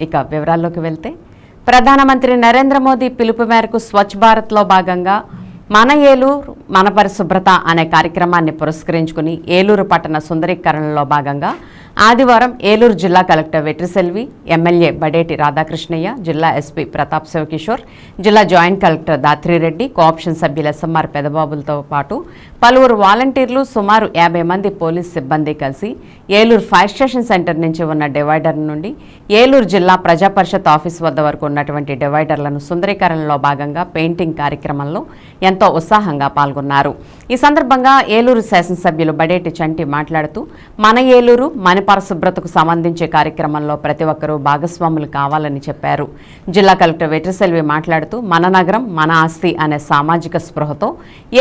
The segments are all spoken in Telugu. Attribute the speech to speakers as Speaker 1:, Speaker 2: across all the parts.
Speaker 1: ఇక వివరాల్లోకి వెళ్తే ప్రధానమంత్రి నరేంద్ర మోదీ పిలుపు మేరకు స్వచ్ఛ భారత్లో భాగంగా మన ఏలూరు మన పరిశుభ్రత అనే కార్యక్రమాన్ని పురస్కరించుకుని ఏలూరు పట్టణ సుందరీకరణలో భాగంగా ఆదివారం ఏలూరు జిల్లా కలెక్టర్ వెట్రిసెల్వి ఎమ్మెల్యే బడేటి రాధాకృష్ణయ్య జిల్లా ఎస్పీ ప్రతాప్ శివకిషోర్ జిల్లా జాయింట్ కలెక్టర్ దాత్రిరెడ్డి కోఆప్షన్ సభ్యులు ఎస్ఎంఆర్ పెదబాబులతో పాటు పలువురు వాలంటీర్లు సుమారు యాభై మంది పోలీస్ సిబ్బంది కలిసి ఏలూరు ఫైర్ స్టేషన్ సెంటర్ నుంచి ఉన్న డివైడర్ నుండి ఏలూరు జిల్లా ప్రజా పరిషత్ ఆఫీస్ వద్ద వరకు ఉన్నటువంటి డివైడర్లను సుందరీకరణలో భాగంగా పెయింటింగ్ కార్యక్రమంలో ఎంత ఉత్సాహంగా పాల్గొన్నారు. ఈ సందర్భంగా ఏలూరు శాసనసభ్యులు బడేటి చంటి మాట్లాడుతూ మన ఏలూరు మన పరిశుభ్రతకు సంబంధించే కార్యక్రమంలో ప్రతి ఒక్కరూ భాగస్వాములు కావాలని చెప్పారు. జిల్లా కలెక్టర్ వెట్రిసెల్వి మాట్లాడుతూ మన నగరం మన ఆస్తి అనే సామాజిక స్పృహతో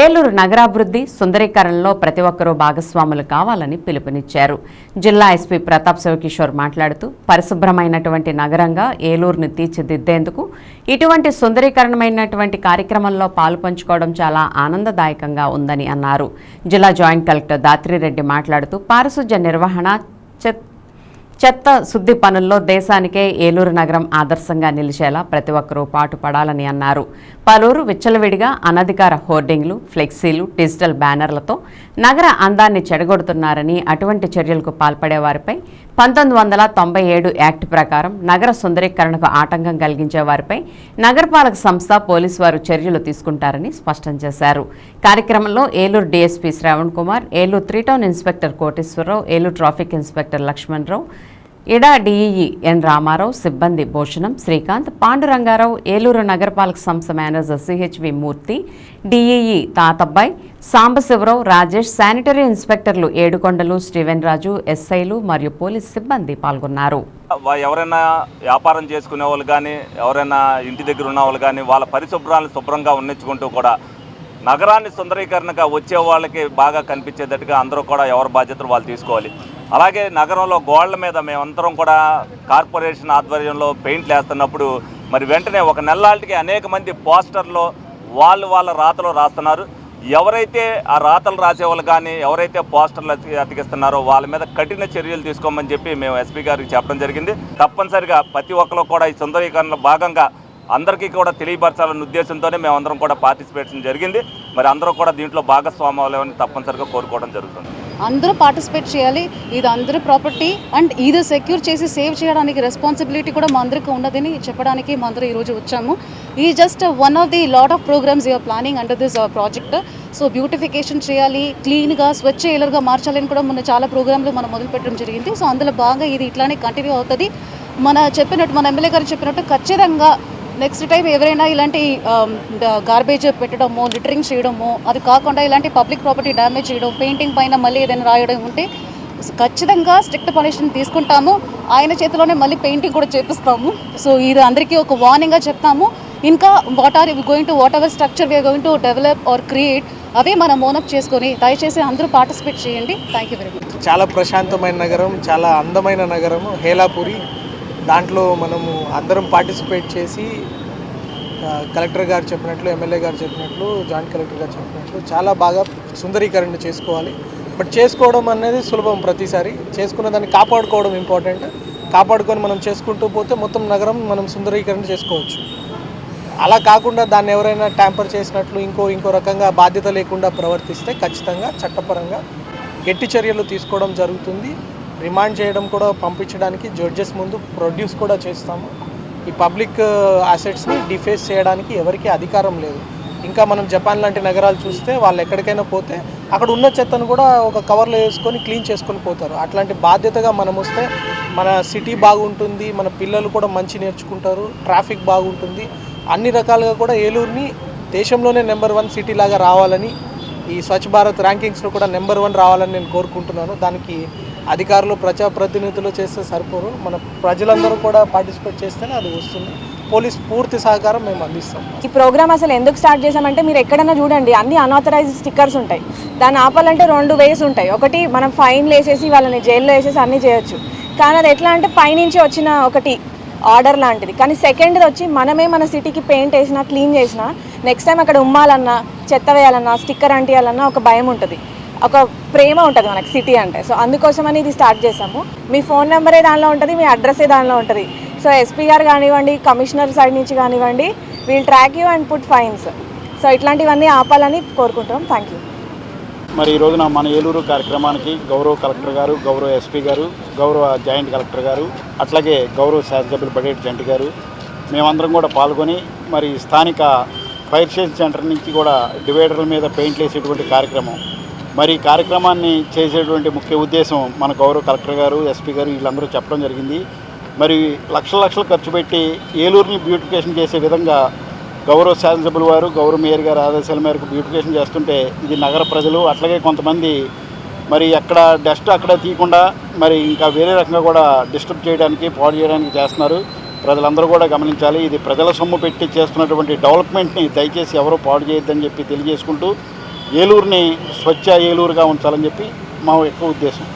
Speaker 1: ఏలూరు నగరాభివృద్ధి సుందరీకరణలో ప్రతి ఒక్కరూ భాగస్వాములు కావాలని పిలుపునిచ్చారు. జిల్లా ఎస్పీ ప్రతాప్ శివకిషోర్ మాట్లాడుతూ పరిశుభ్రమైనటువంటి నగరంగా ఏలూరుని తీర్చిదిద్దేందుకు ఇటువంటి సుందరీకరణమైనటువంటి కార్యక్రమంలో పాలుపంచుకోవడం చాలా ఆనందదాయకంగా ఉందని అన్నారు. జిల్లా జాయింట్ కలెక్టర్ దాత్రిరెడ్డి మాట్లాడుతూ పారిశుధ్య నిర్వహణ చెత్ చెత్త శుద్ధి పనుల్లో దేశానికే ఏలూరు నగరం ఆదర్శంగా నిలిచేలా ప్రతి ఒక్కరూ పాటుపడాలని అన్నారు. పలువురు విచ్చలవిడిగా అనధికార హోర్డింగ్లు ఫ్లెక్సీలు డిజిటల్ బ్యానర్లతో నగర అందాన్ని చెడగొడుతున్నారని అటువంటి చర్యలకు పాల్పడే వారిపై పంతొమ్మిది వందల తొంభై ఏడు యాక్ట్ ప్రకారం నగర సుందరీకరణకు ఆటంకం కలిగించే వారిపై నగరపాలక సంస్థ పోలీసు వారు చర్యలు తీసుకుంటారని స్పష్టం చేశారు. కార్యక్రమంలో Eluru DSP Shravan Kumar Eluru three town inspector Koteswararao Eluru traffic inspector Lakshmanarao ఇడా డిఈఈ ఎన్ రామారావు సిబ్బంది భూషణం శ్రీకాంత్ పాండురంగారావు ఏలూరు నగరపాలక సంస్థ manager CHV Murthy DEE Thatabbai Sambasivarao Rajesh sanitary ఇన్స్పెక్టర్లు Edukondalu Steven Raju ఎస్ఐలు మరియు పోలీస్ సిబ్బంది పాల్గొన్నారు.
Speaker 2: ఎవరైనా వ్యాపారం చేసుకునే వాళ్ళు కానీ ఎవరైనా ఇంటి దగ్గర ఉన్న వాళ్ళు కానీ వాళ్ళ పరిశుభ్రాలను శుభ్రంగా ఉన్నించుకుంటూ కూడా నగరాన్ని సుందరీకరణగా వచ్చే వాళ్ళకి బాగా కనిపించేటట్టుగా అందరూ కూడా ఎవరి బాధ్యతలు వాళ్ళు తీసుకోవాలి. అలాగే నగరంలో గోడల మీద మేమందరం కూడా కార్పొరేషన్ ఆధ్వర్యంలో పెయింట్లు వేస్తున్నప్పుడు మరి వెంటనే ఒక నెల్లాటికి అనేక మంది పోస్టర్లో వాళ్ళు వాళ్ళ రాతలు రాస్తున్నారు. ఎవరైతే ఆ రాతలు రాసేవాళ్ళు కానీ ఎవరైతే పోస్టర్లు అతికిస్తున్నారో వాళ్ళ మీద కఠిన చర్యలు తీసుకోమని చెప్పి మేము ఎస్పీ గారికి చెప్పడం జరిగింది. తప్పనిసరిగా ప్రతి ఒక్కరు కూడా ఈ సుందరీకరణలో భాగంగా అందరికీ కూడా తెలియపరచాలన్న ఉద్దేశంతోనే మేమందరం కూడా పార్టిసిపేషన్ జరిగింది. మరి అందరూ కూడా దీంట్లో భాగస్వామ్యం తప్పనిసరిగా కోరుకోవడం జరుగుతుంది.
Speaker 3: అందరూ పార్టిసిపేట్ చేయాలి. ఇది అందరి ప్రాపర్టీ అండ్ ఇది సెక్యూర్ చేసి సేవ్ చేయడానికి రెస్పాన్సిబిలిటీ కూడా మా అందరికీ ఉండదని చెప్పడానికి మా అందరూ ఈరోజు వచ్చాము. ఈ just one of the lot of programmes you are planning under this project so beautification చేయాలి క్లీన్గా స్వచ్ఛ ఏలర్గా మార్చాలని కూడా మొన్న చాలా ప్రోగ్రాంలు మనం మొదలు పెట్టడం జరిగింది. సో అందులో బాగా ఇది ఇట్లానే కంటిన్యూ అవుతుంది. మన చెప్పినట్టు మన ఎమ్మెల్యే గారు చెప్పినట్టు ఖచ్చితంగా నెక్స్ట్ టైం ఎవరైనా ఇలాంటి గార్బేజ్ పెట్టడము లిటరింగ్ చేయడము అది కాకుండా ఇలాంటి పబ్లిక్ ప్రాపర్టీ డ్యామేజ్ చేయడం పెయింటింగ్ పైన మళ్ళీ ఏదైనా రాయడం ఉంటే ఖచ్చితంగా స్ట్రిక్ట్ పనిష్మెంట్ తీసుకుంటాము. ఆయన చేతిలోనే మళ్ళీ పెయింటింగ్ కూడా చేపిస్తాము. సో ఇది అందరికీ ఒక వార్నింగ్గా చెప్తాము. ఇంకా what are going to whatever structure we are going to develop or create అవే మనం మోనప్ చేసుకొని దయచేసి అందరూ పార్టిసిపేట్ చేయండి. థ్యాంక్ యూ వెరీ మచ్
Speaker 4: చాలా ప్రశాంతమైన నగరం చాలా అందమైన నగరం హేలాపురి. దాంట్లో మనము అందరం పార్టిసిపేట్ చేసి కలెక్టర్ గారు చెప్పినట్లు ఎమ్మెల్యే గారు చెప్పినట్లు జాయింట్ కలెక్టర్ గారు చెప్పినట్లు చాలా బాగా సుందరీకరణ చేసుకోవాలి. బట్ చేసుకోవడం అనేది సులభం ప్రతిసారి. చేసుకున్న దాన్ని కాపాడుకోవడం ఇంపార్టెంట్. కాపాడుకొని మనం చేసుకుంటూ పోతే మొత్తం నగరం మనం సుందరీకరణ చేసుకోవచ్చు. అలా కాకుండా దాన్ని ఎవరైనా ట్యాంపర్ చేసినట్లు ఇంకో ఇంకో రకంగా బాధ్యత లేకుండా ప్రవర్తిస్తే ఖచ్చితంగా చట్టపరంగా గట్టి చర్యలు తీసుకోవడం జరుగుతుంది. రిమాండ్ చేయడం కూడా పంపించడానికి జడ్జెస్ ముందు ప్రొడ్యూస్ కూడా చేస్తాము. ఈ పబ్లిక్ అసెట్స్ని డిఫేస్ చేయడానికి ఎవరికీ అధికారం లేదు. ఇంకా మనం జపాన్ లాంటి నగరాలు చూస్తే వాళ్ళు ఎక్కడికైనా పోతే అక్కడ ఉన్న చెత్తను కూడా ఒక కవర్లో వేసుకొని క్లీన్ చేసుకొని పోతారు. అట్లాంటి బాధ్యతగా మనం వస్తే మన సిటీ బాగుంటుంది మన పిల్లలు కూడా మంచి నేర్చుకుంటారు ట్రాఫిక్ బాగుంటుంది. అన్ని రకాలుగా కూడా ఏలూరుని దేశంలోనే నెంబర్ వన్ సిటీ లాగా రావాలని ఈ స్వచ్ఛ భారత్ ర్యాంకింగ్స్లో కూడా నెంబర్ వన్ రావాలని నేను కోరుకుంటున్నాను. దానికి అధికారులు ప్రజాప్రతినిధులు చేస్తే సరిపోరు మన ప్రజలందరూ కూడా పార్టిసిపేట్ చేస్తేనే అది వస్తుంది. పోలీస్ పూర్తి సహకారం మేము అందిస్తాం.
Speaker 5: ఈ ప్రోగ్రామ్ అసలు ఎందుకు స్టార్ట్ చేసామంటే మీరు ఎక్కడైనా చూడండి అన్ని అన్ఆథరైజ్ స్టిక్కర్స్ ఉంటాయి. దాన్ని ఆపాలంటే రెండు వేస్ ఉంటాయి. ఒకటి మనం ఫైన్లు వేసేసి వాళ్ళని జైల్లో వేసేసి అన్నీ చేయొచ్చు. కానీ అది ఎట్లా అంటే పైనుంచి వచ్చిన ఒకటి ఆర్డర్ లాంటిది. కానీ సెకండ్ వచ్చి మనమే మన సిటీకి పెయింట్ వేసినా క్లీన్ చేసినా నెక్స్ట్ టైం అక్కడ ఉమ్మాలన్నా చెత్త వేయాలన్నా స్టిక్కర్ అంటియాలన్నా ఒక భయం ఉంటుంది. ఒక ప్రేమ ఉంటుంది మనకి సిటీ అంటే. సో అందుకోసమని ఇది స్టార్ట్ చేసాము మీ ఫోన్ నెంబరే దానిలో ఉంటుంది మీ అడ్రస్సే దానిలో ఉంటుంది. సో ఎస్పీ గారు కానివ్వండి కమిషనర్ సైడ్ నుంచి కానివ్వండి we'll track you and put fines so ఇట్లాంటివన్నీ ఆపాలని కోరుకుంటాం థ్యాంక్ యూ
Speaker 6: మరి ఈ రోజున మన ఏలూరు కార్యక్రమానికి గౌరవ కలెక్టర్ గారు గౌరవ ఎస్పీ గారు గౌరవ జాయింట్ కలెక్టర్ గారు అట్లాగే గౌరవ శాసనసభ్యులు బడేటి జంటి గారు మేమందరం కూడా పాల్గొని మరి స్థానిక ఫైర్ స్టేషన్ సెంటర్ నుంచి కూడా డివైడర్ల మీద పెయింట్లు వేసేటువంటి కార్యక్రమం. మరి కార్యక్రమాన్ని చేసేటువంటి ముఖ్య ఉద్దేశం మన గౌరవ కలెక్టర్ గారు ఎస్పీ గారు వీళ్ళందరూ చెప్పడం జరిగింది. మరి లక్షల లక్షలు ఖర్చు పెట్టి ఏలూరుని బ్యూటిఫికేషన్ చేసే విధంగా గౌరవ శాసనసభ్యుల వారు గౌరవ మేయర్ గారి ఆదేశాల మేరకు బ్యూటిఫికేషన్ చేస్తుంటే ఇది నగర ప్రజలు అట్లాగే కొంతమంది మరి అక్కడ డస్ట్ అక్కడ తీయకుండా మరి ఇంకా వేరే రకంగా కూడా డిస్టర్బ్ చేయడానికి పాడు చేయడానికి చేస్తున్నారు. ప్రజలందరూ కూడా గమనించాలి. ఇది ప్రజల సొమ్ము పెట్టి చేస్తున్నటువంటి డెవలప్మెంట్ని దయచేసి ఎవరూ పాడు చేయొద్దని చెప్పి తెలియజేసుకుంటూ ఏలూరుని స్వచ్ఛ ఏలూరుగా ఉంచాలని చెప్పి మా యొక్క ఉద్దేశం.